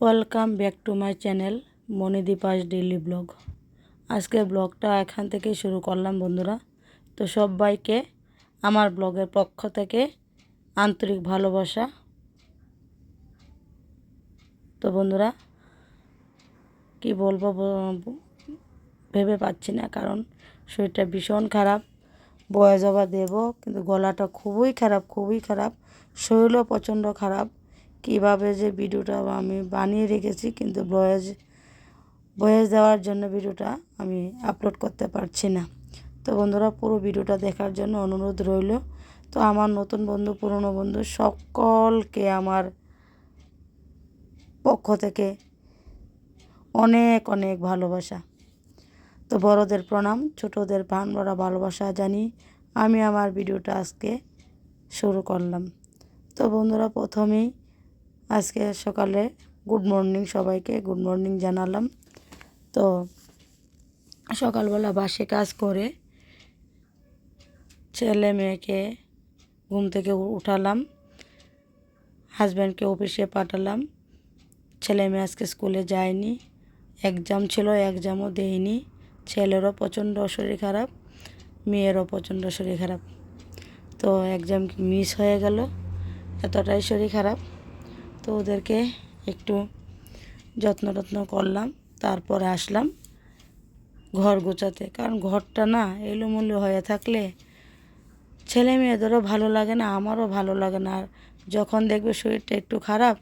Welcome back to my channel Monidipa's daily blog. আজকের ব্লগটা এখান থেকেই শুরু করলাম বন্ধুরা। তো সবাইকে আমার ব্লগের পক্ষ থেকে আন্তরিক ভালোবাসা। তো বন্ধুরা, কি বলব ভেবে পাচ্ছি না কারণ শরীরটা ভীষণ খারাপ। বয়ে যাবা দেব, কিন্তু গলাটা খুবই খারাপ খুবই খারাপ। শরীরও প্রচণ্ড খারাপ। কীভাবে যে ভিডিওটা আমি বানিয়ে রেখেছি, কিন্তু বয়েজ বয়েজ দেওয়ার জন্য ভিডিওটা আমি আপলোড করতে পারছি না। তো বন্ধুরা, পুরো ভিডিওটা দেখার জন্য অনুরোধ রইল। তো আমার নতুন বন্ধু, পুরনো বন্ধু সকলকে আমার পক্ষ থেকে অনেক অনেক ভালোবাসা। তো বড়দের প্রণাম, ছোটদের প্রাণ ভরা ভালোবাসা জানি আমি আমার ভিডিওটা আজকে শুরু করলাম। তো বন্ধুরা, প্রথমেই আজকে সকালে গুড মর্নিং সবাইকে, গুড মর্নিং জানালাম। তো সকালবেলা বাসে কাজ করে ছেলে মেয়েকে ঘুম থেকে উঠালাম, হাজব্যান্ডকে অফিসে পাঠালাম। ছেলে মেয়ে আজকে স্কুলে যায়নি এক্সাম ছিল এক্সামও দেয়নি। ছেলেরও প্রচণ্ড শরীর খারাপ, মেয়েরও প্রচণ্ড শরীর খারাপ। তো এক্সাম মিস হয়ে গেল, এতটাই শরীর খারাপ। তো ওদেরকে একটু যত্ন টত্ন করলাম, তারপরে আসলাম ঘর গোছাতে। কারণ ঘরটা না এলোমেলো হয়ে থাকলে ছেলে মেয়েদেরও ভালো লাগে না, আমারও ভালো লাগে না। আর যখন দেখবে শরীরটা একটু খারাপ,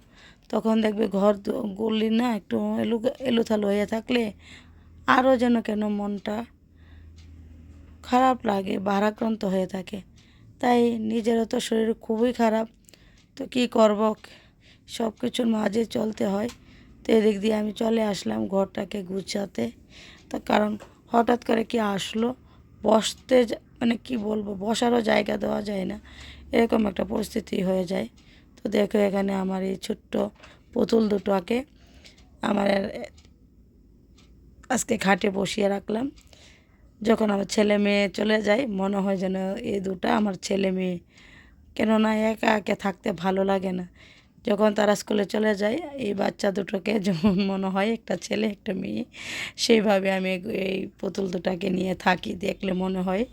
তখন দেখবে ঘর গলি না একটু এলু, এলোথালো হয়ে থাকলে আরও যেন কেন মনটা খারাপ লাগে, ভারাক্রান্ত হয়ে থাকে। তাই নিজেরও তো শরীর খুবই খারাপ, তো কি করব? সব কিছুর মাঝে চলতে হয়। তো এদিক দিয়ে আমি চলে আসলাম ঘরটাকে গুছাতে। তো কারণ হঠাৎ করে কি আসলো? বসতে মানে কি বলব? বসারও জায়গা দেওয়া যায় না। এরকম একটা পরিস্থিতি হয়ে যায়। তো দেখো এখানে আমার এই ছোট্ট পুতুল দুটোকে আমার আজকে খাটে বসিয়ে রাখলাম। যখন আমার ছেলে মেয়ে চলে যায়, মনে হয় যেন এই দুটো আমার ছেলে মেয়ে। কেননা একা একা থাকতে ভালো লাগে না। যখন তারা স্কুলে চলে যায়, এই বাচ্চা দুটোকে যেমন মনে হয় একটা ছেলে, একটা মেয়ে, সেইভাবে আমি এই পুতুল দুটাকে নিয়ে থাকি। দেখলে মনে হয়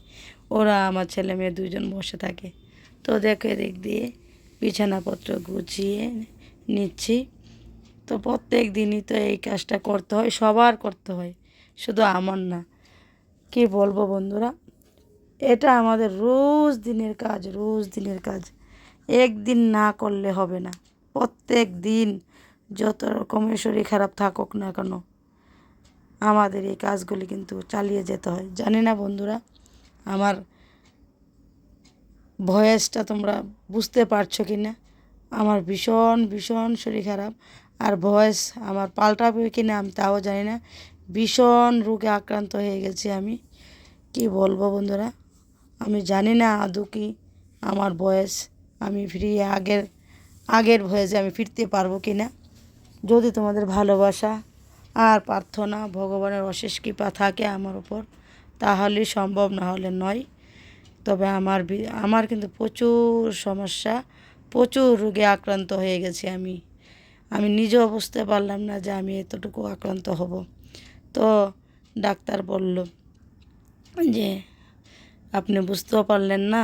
ওরা আমার ছেলে মেয়ে দুজন বসে থাকে। তো দেখো এদিক দিয়ে বিছানাপত্র গুছিয়ে নিচ্ছি। তো প্রত্যেক দিনই তো এই কাজটা করতে হয়, সবার করতে হয়, শুধু আমার না। কি বলব বন্ধুরা, এটা আমাদের রোজ দিনের কাজ, রোজ দিনের কাজ। একদিন না করলে হবে না। প্রত্যেক দিন যত রকমের শরীর খারাপ থাকুক না কেন, আমাদের এই কাজগুলি কিন্তু চালিয়ে যেতে হয়। জানি না বন্ধুরা, আমার ভয়েসটা তোমরা বুঝতে পারছ কি না আমার ভীষণ ভীষণ শরীর খারাপ আর ভয়েস আমার পাল্টাবে কি না আমি তাও জানি না। ভীষণ রোগে আক্রান্ত হয়ে গেছি আমি। কি বলব বন্ধুরা? আমি জানি না আদৌ কি আমার বয়স আমি ফিরিয়ে আগের আগের ভয়েসে আমি ফিরতে পারব কি না যদি তোমাদের ভালোবাসা আর প্রার্থনা ভগবানের অশেষ কৃপা থাকে আমার উপর তাহলেই সম্ভব না হলে নয়। তবে আমার আমার কিন্তু প্রচুর সমস্যা, প্রচুর রোগে আক্রান্ত হয়ে গেছি আমি। আমি নিজেও বুঝতে পারলাম না যে আমি এতটুকু আক্রান্ত হব। তো ডাক্তার বলল যে, আপনি বুঝতেও পারলেন না,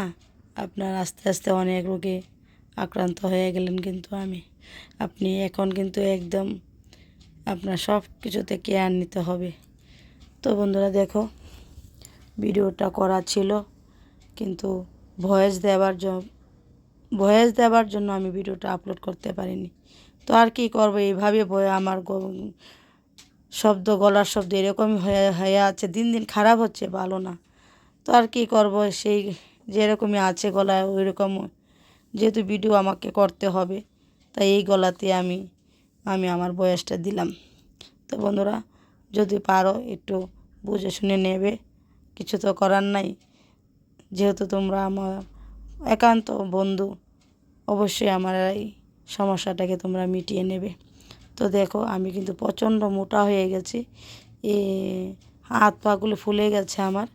আপনার আস্তে আস্তে অনেক রোগে আক্রান্ত হয়ে গেলেন কিন্তু আমি। আপনি এখন কিন্তু একদম আপনার সব কিছুতে কেয়ার নিতে হবে। তো বন্ধুরা দেখো, ভিডিওটা করা ছিল, কিন্তু ভয়েস দেওয়ার জন্য ভয়েস দেওয়ার জন্য আমি ভিডিওটা আপলোড করতে পারিনি। তো আর কি করব, এইভাবে বয়ে আমার শব্দ, গলার শব্দ এরকমই হয়ে হয়ে আছে। দিন দিন খারাপ হচ্ছে, ভালো না। তো আর কি করব, সেই যেরকমই আছে গলায় ওই রকম যেহেতু ভিডিও আমাকে করতে হবে, তাই এই গলাতে আমি আমি আমার বয়সটা দিলাম। তো বন্ধুরা, যদি পারো একটু বুঝে শুনে নেবে, কিছু তো করার নাই। যেহেতু তোমরা আমার একান্ত বন্ধু, অবশ্যই আমার এই সমস্যাটাকে তোমরা মিটিয়ে নেবে। তো দেখো, আমি কিন্তু প্রচণ্ড মোটা হয়ে গেছি। এ, হাত পাগুলো ফুলে গেছে আমার।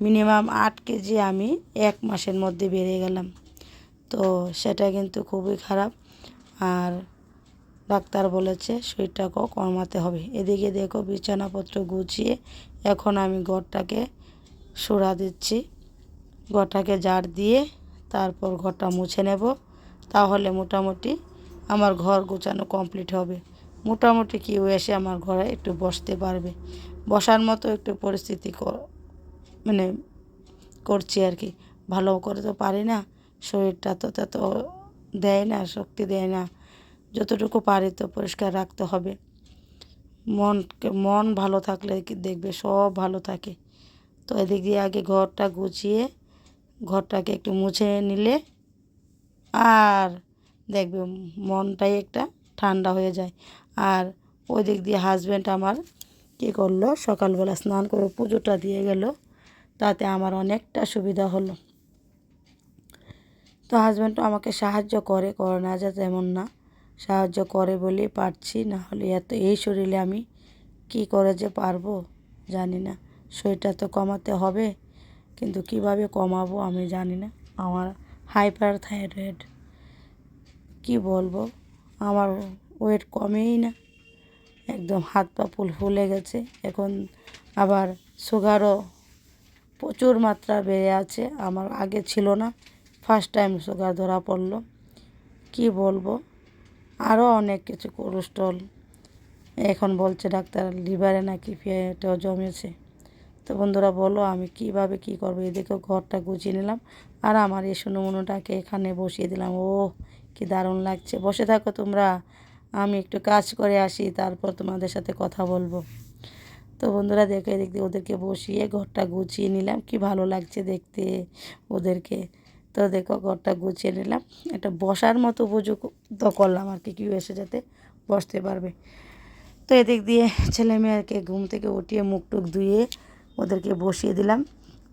মিনিমাম আট কেজি আমি এক মাসের মধ্যে বেড়ে গেলাম। তো সেটা কিন্তু খুবই খারাপ। আর ডাক্তার বলেছে শরীরটাকেও কমাতে হবে। এদিকে দেখো বিছানাপত্র গুছিয়ে এখন আমি ঘরটাকে সুরা দিচ্ছি। ঘরটাকে জার দিয়ে তারপর ঘরটা মুছে নেব। তাহলে মোটামুটি আমার ঘর গোছানো কমপ্লিট হবে। মোটামুটি কেউ এসে আমার ঘরে একটু বসতে পারবে। বসার মতো একটু পরিস্থিতি মানে করছি আর কি। ভালো করে তো পারি না। শরীরটা তো তত দেয় না, শক্তি দেয় না। যতটুকু পারি তো পরিষ্কার রাখতে হবে। মন মন ভালো থাকলে দেখবে, সব ভালো থাকে। তো এদিক দিয়ে আগে ঘরটা গুছিয়ে, ঘরটাকে একটু মুছে নিলে আর দেখবে মনটাই একটা ঠান্ডা হয়ে যায়। আর ওই দিক দিয়ে হাজব্যান্ড আমার কী করল, সকালবেলা স্নান করে পুজোটা দিয়ে গেল। তাতে আমার অনেকটা সুবিধা হলো। তো হাজব্যান্ড আমাকে সাহায্য করে করে না যাতে এমন না। সাহায্য করে বলেই পারছি, না হলে এত, এই শরীরে আমি কি করে যে পারব জানি না। শরীরটা তো কমাতে হবে, কিন্তু কীভাবে কমাবো আমি জানি না। আমার হাইপার থাইরয়েড কি বলব? আমার ওয়েট কমেই না। একদম হাত পা ফুল ফুলে গেছে। এখন আবার সুগারও প্রচুর মাত্রা বেড়ে আছে। আমার আগে ছিল না। ফার্স্ট টাইম সুগার ধরা পড়ল। কি বলব? আরও অনেক কিছু কোলেস্ট্রল এখন বলছে ডাক্তার লিভারে নাকি পেটেও জমেছে। তো বন্ধুরা বলো, আমি কীভাবে কি করব? এদিকে ঘরটা গুছিয়ে নিলাম। আর আমার এই সুনুমুনুটাকে এখানে বসিয়ে দিলাম। ও কি দারুণ লাগছে। বসে থাকো তোমরা। আমি একটু কাজ করে আসি, তারপর তোমাদের সাথে কথা বলব। তো বন্ধুরা দেখো, এদিক দিয়ে ওদেরকে বসিয়ে ঘরটা গুছিয়ে নিলাম। কি ভালো লাগছে দেখতে ওদেরকে। তো দেখো ঘরটা গুছিয়ে নিলাম। একটা বসার মতো উপযুক্ত করলাম আর কি, কেউ এসে যাতে বসতে পারবে। তো এদিক দিয়ে ছেলে মেয়েকে ঘুম থেকে উঠিয়ে মুখ টুক ধুয়ে ওদেরকে বসিয়ে দিলাম।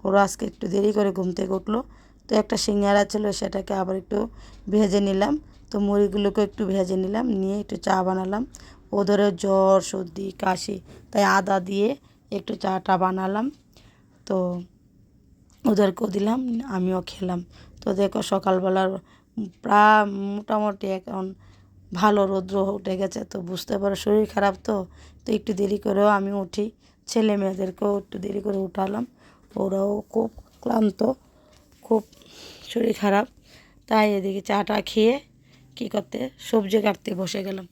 ওরা আজকে একটু দেরি করে ঘুম থেকে উঠল। তো একটা সিঙ্গারা ছিল, সেটাকে আবার একটু ভেজে নিলাম। তো মুড়িগুলোকে একটু ভেজে নিলাম, নিয়ে একটু চা বানালাম। ওদেরও জ্বর, সর্দি, কাশি, তাই আদা দিয়ে একটু চাটা বানালাম। তো ওদেরকেও দিলাম, আমিও খেলাম। তো দেখো সকালবেলার প্রায় মোটামুটি এখন ভালো রৌদ্র উঠে গেছে, তো বুঝতে পারো শরীর খারাপ তো তো একটু দেরি করেও আমি উঠি। ছেলে মেয়েদেরকেও একটু দেরি করে উঠালাম, ওরাও খুব ক্লান্ত, খুব শরীর খারাপ, তাই এদিকে চাটা খেয়ে কী করতে, সবজি কাটতে বসে গেলাম।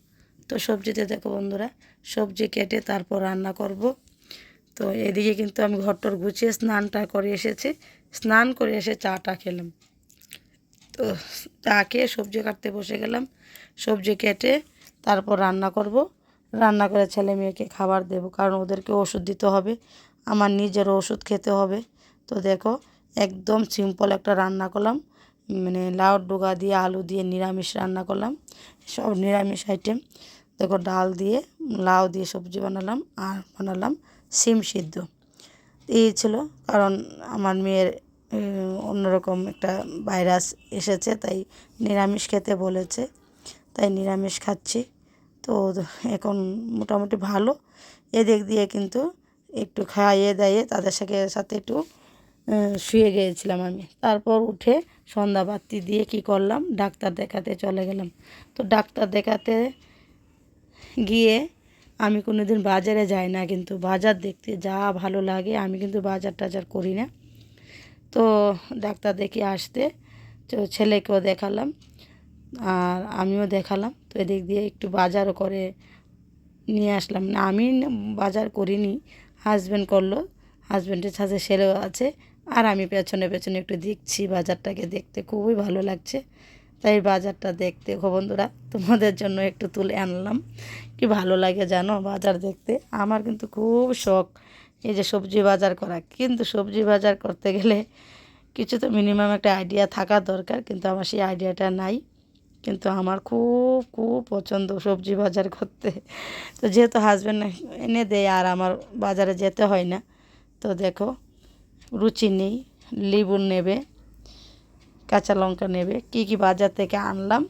তো সবজিতে দেখো বন্ধুরা, সবজি কেটে তারপর রান্না করব। তো এদিকে কিন্তু আমি ঘরটর গুছিয়ে স্নানটা করে এসেছি, স্নান করে এসে চাটা খেলাম। তো চা খেয়ে সবজি কাটতে বসে গেলাম। সবজি কেটে তারপর রান্না করব। রান্না করে ছেলে মেয়েকে খাবার দেব, কারণ ওদেরকে ওষুধ দিতে হবে। আমার নিজের ওষুধ খেতে হবে। তো দেখো, একদম সিম্পল একটা রান্না করলাম। মানে লাউ ডোগা দিয়ে, আলু দিয়ে নিরামিষ রান্না করলাম। সব নিরামিষ আইটেম দেখো, ডাল দিয়ে, লাউ দিয়ে সবজি বানালাম আর বানালাম সিম সিদ্ধ। এই ছিল, কারণ আমার মেয়ের অন্যরকম একটা ভাইরাস এসেছে, তাই নিরামিষ খেতে বলেছে, তাই নিরামিষ খাচ্ছি। তো এখন মোটামুটি ভালো। এদিক দিয়ে কিন্তু একটু খাইয়ে দাইয়ে তাদের সাথে সাথে একটু শুয়ে গিয়েছিলাম আমি। তারপর উঠে সন্ধ্যা বাতি দিয়ে কি করলাম? ডাক্তার দেখাতে চলে গেলাম। তো ডাক্তার দেখাতে গিয়ে আমি কোনো দিন বাজারে যাই না, কিন্তু বাজার দেখতে যা ভালো লাগে, আমি কিন্তু বাজার টাজার করি না। তো ডাক্তার দেখে আসতে তো ছেলেকেও দেখালাম আর আমিও দেখালাম। তো এদিক দিয়ে একটু বাজারও করে নিয়ে আসলাম। না, আমি বাজার করিনি হাজব্যান্ড করল। হাজব্যান্ডের সাথে ছেলেও আছে আর আমি পেছনে পেছনে একটু দেখছি, বাজারটাকে দেখতে খুবই ভালো লাগছে। তাই বাজারটা দেখতে বন্ধুরা, তোমাদের জন্য একটু তুলে আনলাম। কি ভালো লাগে জানো বাজার দেখতে? আমার কিন্তু খুব শখ। এই যে সবজি বাজার করা। কিন্তু সবজি বাজার করতে গেলে কিছু তো মিনিমাম একটা আইডিয়া থাকা দরকার, কিন্তু আমার সেই আইডিয়াটা নাই। কিন্তু আমার খুব খুব পছন্দ সবজি বাজার করতে। তো যেহেতু হাজব্যান্ড এনে দেয় আর আমার বাজারে যেতে হয় না, তো দেখো রুচি নেই, লেবু নেবে, কাঁচা লঙ্কা নেবে, কি কি বাজার থেকে আনলাম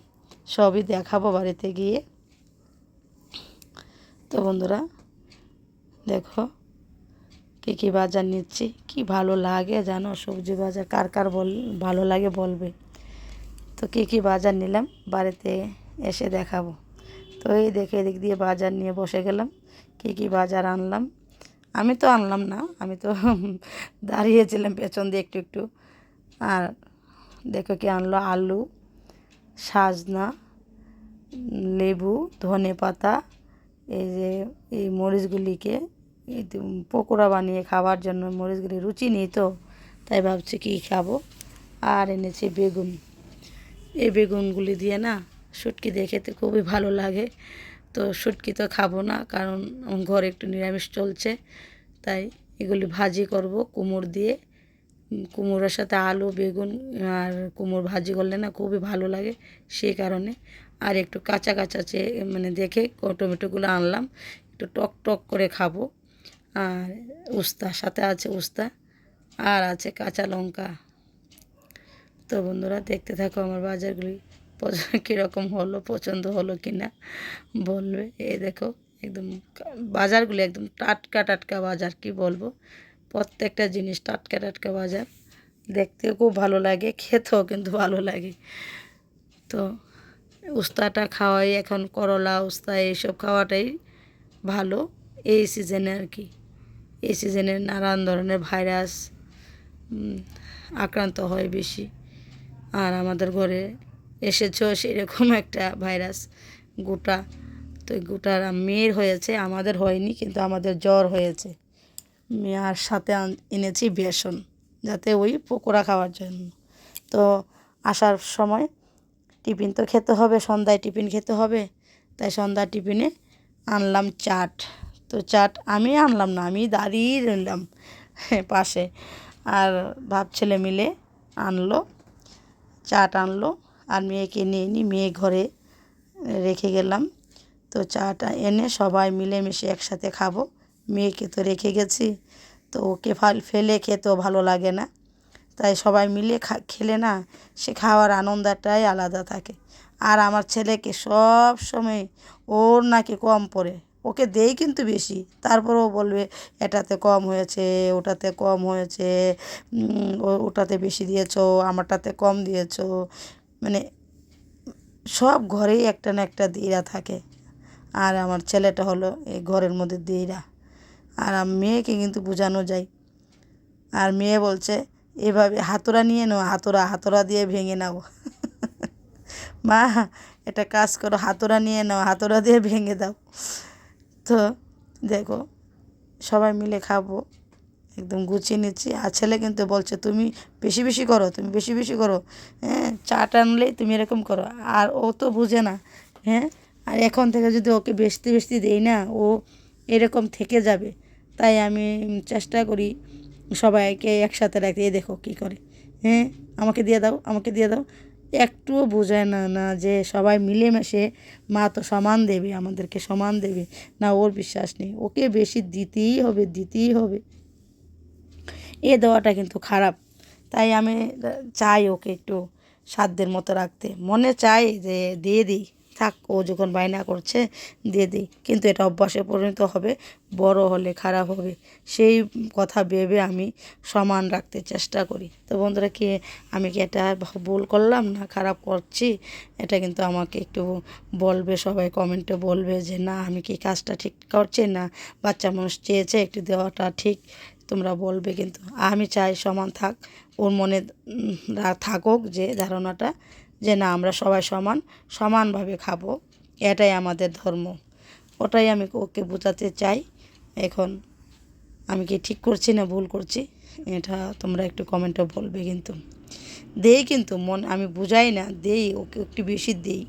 সবই দেখাবো বাড়িতে গিয়ে। তো বন্ধুরা, দেখো কী কী বাজার নিচ্ছি? কি ভালো লাগে জানো? সবজি বাজার কার কার বল, ভালো লাগে বলবে। তো কী কী বাজার নিলাম? বাড়িতে এসে দেখাবো। তো এই দেখে এদিক দিয়ে বাজার নিয়ে বসে গেলাম। কী কী বাজার আনলাম? আমি তো আনলাম না, আমি তো দাঁড়িয়েছিলাম পেছন দিয়ে একটু একটু। আর দেখো কি আনলো? আলু, সাজনা, লেবু ধনে পাতা এই যে এই মরিচগুলিকে পকোড়া বানিয়ে খাওয়ার জন্য মরিচগুলি রুচি নেই তো তাই ভাবছি কী খাব। আর এনেছি বেগুন। এই বেগুনগুলি দিয়ে না শুটকি দিয়ে খেতে খুবই ভালো লাগে। তো শুটকি তো খাব না কারণ ঘরে একটু নিরামিষ চলছে তাই এগুলি ভাজি করব কুমড় দিয়ে। উম, কুমড়োর সাথে আলু বেগুন আর কুমড়ো ভাজি করলে না খুবই ভালো লাগে সেই কারণে। আর একটু কাঁচা কাঁচা চেয়ে মানে দেখে টমেটোগুলো আনলাম একটু টক টক করে খাব। আর উস্তা, সাথে আছে উস্তা আর আছে কাঁচা লঙ্কা। তো বন্ধুরা, দেখতে থাকো আমার বাজারগুলি কীরকম হলো, পছন্দ হলো কি না বলবে। এই দেখো, একদম বাজারগুলি একদম টাটকা টাটকা বাজার, কি বলব? প্রত্যেকটা জিনিস টাটকা টাটকা বাজার। দেখতেও খুব ভালো লাগে, খেতেও কিন্তু ভালো লাগে। তো উস্তাটা খাওয়াই, এখন করলা, উস্তা, এইসব খাওয়াটাই ভালো এই সিজনে আর কি। এই সিজনে নানান ধরনের ভাইরাস আক্রান্ত হয় বেশি। আর আমাদের ঘরে এসেছ সেরকম একটা ভাইরাস গোটা। তো গোটার মেয়ের হয়েছে, আমাদের হয়নি, কিন্তু আমাদের জ্বর হয়েছে। মেয়ার সাথে এনেছি বেসন, যাতে ওই পকোড়া খাওয়ার জন্য। তো আসার সময় টিফিন তো খেতে হবে, সন্ধ্যায় টিফিন খেতে হবে। তাই সন্ধ্যার টিফিনে আনলাম চাট। তো চাট আমি আনলাম না, আমি দাঁড়িয়ে রইলাম পাশে। আর ভাব ছেলে মিলে আনলো, চাট আনলো, আর মেয়েকে নিয়ে নি, মেয়ে ঘরে রেখে গেলাম। তো চাটা এনে সবাই মিলেমিশে একসাথে খাব। মেয়েকে তো রেখে গেছি, তো ওকে ফাল খেতেও ভালো লাগে না। তাই সবাই মিলে খেলে না, সে খাওয়ার আনন্দটাই আলাদা থাকে। আর আমার ছেলেকে সব সময় ওর নাকি কম পড়ে। ওকে দেই কিন্তু বেশি। তারপরেও বলবে, এটাতে কম হয়েছে, ওটাতে কম হয়েছে ওটাতে বেশি দিয়েছ, আমারটাতে কম দিয়েছ। মানে সব ঘরেই একটা না একটা দিরা থাকে। আর আমার ছেলেটা হলো এই ঘরের মধ্যে দিরা আর মেয়েকে কিন্তু বোঝানো যায়। আর মেয়ে বলছে, এভাবে হাতুড়া নিয়ে নাও, হাতুড়া হাতুড়া দিয়ে ভেঙে নাও। মা এটা কাজ করো, হাতুড়া নিয়ে নাও, হাতুড়া দিয়ে ভেঙে দাও। তো দেখো, সবাই মিলে খাব। একদম গুছিয়ে নিচ্ছি। আর ছেলে কিন্তু বলছে, তুমি বেশি বেশি করো, তুমি বেশি বেশি করো। হ্যাঁ চাটা আনলেই তুমি এরকম করো। আর ও তো বুঝে না হ্যাঁ। আর এখন থেকে যদি ওকে বেশি বেশি দেই না, ও এরকম থেকে যাবে। তাই আমি চেষ্টা করি সবাইকে একসাথে রাখতে। দেখো কী করে হ্যাঁ আমাকে দিয়ে দাও, আমাকে দিয়ে দাও। একটুও বোঝায় না না যে সবাই মিলেমিশে, মা তো সমান দেবে, আমাদেরকে সমান দেবে। না, ওর বিশ্বাস নেই। ওকে বেশি দিতেই হবে দিতেই হবে। এ দেওয়াটা কিন্তু খারাপ। তাই আমি চাই ওকে একটু সাধ্যের মতো রাখতে। মনে চাই যে, দিয়ে দিই। থাক, ও যখন বায়না করছে, দিয়ে দিই। কিন্তু এটা অভ্যাসে পরিণত হবে, বড় হলে খারাপ হবে। সেই কথা ভেবে আমি সমান রাখতে চেষ্টা করি। তো বন্ধুরা, কি আমি কি এটা ভুল করলাম না খারাপ করছি? এটা কিন্তু আমাকে একটু বলবে, সবাই কমেন্টে বলবে যে, না, আমি কি কাজটা ঠিক করছি না? বাচ্চা মানুষ চেয়েছে একটু দেওয়াটা ঠিক। তোমরা বলবে কিন্তু। আমি চাই সমান থাক, ওর মনে থাকুক যে ধারণাটা যে না, আমরা সবাই সমান, সমানভাবে খাব। এটাই আমাদের ধর্ম। ওটাই আমি ওকে বোঝাতে চাই। এখন আমি কি ঠিক করছি না ভুল করছি? এটা তোমরা একটু কমেন্টে বলবে কিন্তু। দেই কিন্তু মন, আমি বুঝাই না, দেই, ওকে একটু বেশি দেই।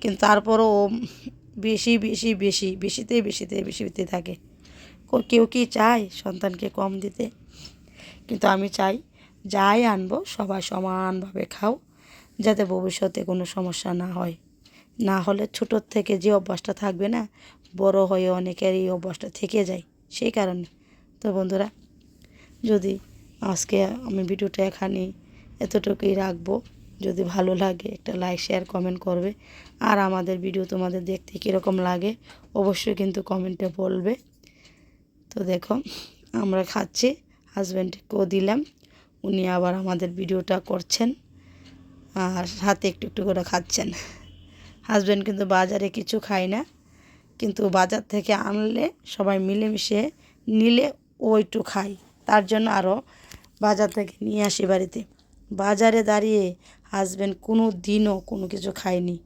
কিন্তু তারপরও ও বেশি বেশি বেশি, বেশিতে বেশিতে বেশিতে থাকে। কেউ কি চায় সন্তানকে কম দিতে? কিন্তু আমি চাই, যাই আনব, সবাই সমানভাবে খাও। যাতে ভবিষ্যতে কোনো সমস্যা না হয়। না হলে ছোটোর থেকে যে অভ্যাসটা থাকবে না, বড় হয়ে অনেকের এই অভ্যাসটা থেকে যায়। সেই কারণে। তো বন্ধুরা, যদি আজকে আমি ভিডিওটা এখানে এতটুকুই রাখব। যদি ভালো লাগে একটা লাইক শেয়ার কমেন্ট করবে। আর আমাদের ভিডিও তোমাদের দেখতে কীরকম লাগে, অবশ্যই কিন্তু কমেন্টে বলবে। তো দেখো, আমরা খাচ্ছি হাজব্যান্ডকেও দিলাম। উনি আবার আমাদের ভিডিওটা করছেন। আর হাতে একটু একটু করে খাচ্ছেন। হাজব্যান্ড কিন্তু বাজারে কিছু খায় না। কিন্তু বাজার থেকে আনলে সবাই মিলেমিশে নিলে ও একটু খায়। তার জন্য আরও বাজার থেকে নিয়ে আসি বাড়িতে। বাজারে দাঁড়িয়ে হাজব্যান্ড কোনো দিনও কোনো কিছু খায়নি।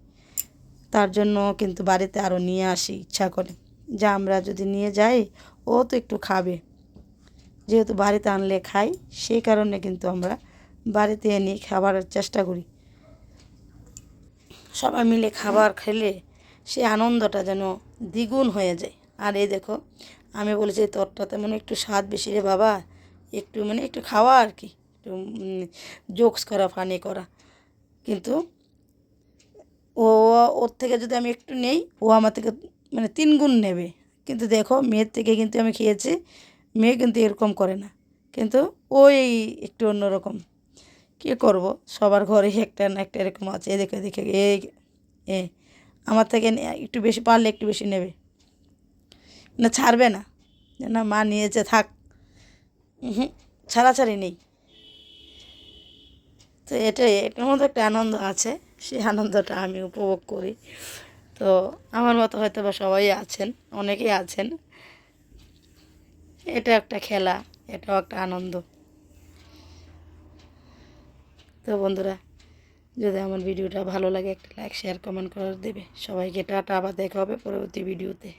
তার জন্য কিন্তু বাড়িতে আরও নিয়ে আসি, ইচ্ছা করে। যা আমরা যদি নিয়ে যাই, ও তো একটু খাবে। যেহেতু বাড়িতে আনলে খাই সেই কারণে কিন্তু আমরা বাড়িতে এনে খাবারের চেষ্টা করি। সবাই মিলে খাবার খেলে সে আনন্দটা যেন দ্বিগুণ হয়ে যায়। আর এই দেখো, আমি বলেছি তোরটা তেমন একটু স্বাদ বেশি রে বাবা। একটু মানে একটু খাওয়া আর কি, একটু জোকস করা ফানি করা। কিন্তু ও, ওর থেকে যদি আমি একটু নেই, ও আমার থেকে মানে তিন গুণ নেবে। কিন্তু দেখো, মেয়ের থেকে কিন্তু আমি খেয়েছি, মেয়ে কিন্তু এরকম করে না। কিন্তু ওই একটু অন্যরকম। কী করব? সবার ঘরে একটা না একটা এরকম আছে এ দেখে এ এ আমার থেকে একটু বেশি পারলে একটু বেশি নেবে। না, ছাড়বে না। না, মা নিয়েছে, থাক। হুম ছাড়াছাড়ি নেই। তো এটা এটার মধ্যে একটা আনন্দ আছে। সেই আনন্দটা আমি উপভোগ করি। তো আমার মতো হয়তো বা সবাই আছেন, অনেকেই আছেন। এটা একটা খেলা, এটাও একটা আনন্দ। তো বন্ধুরা, যদি আমার ভিডিওটা ভালো লাগে, একটা লাইক শেয়ার কমেন্ট করে দেবে। সবাইকে টাটা, আবার দেখা হবে পরবর্তী ভিডিওতে।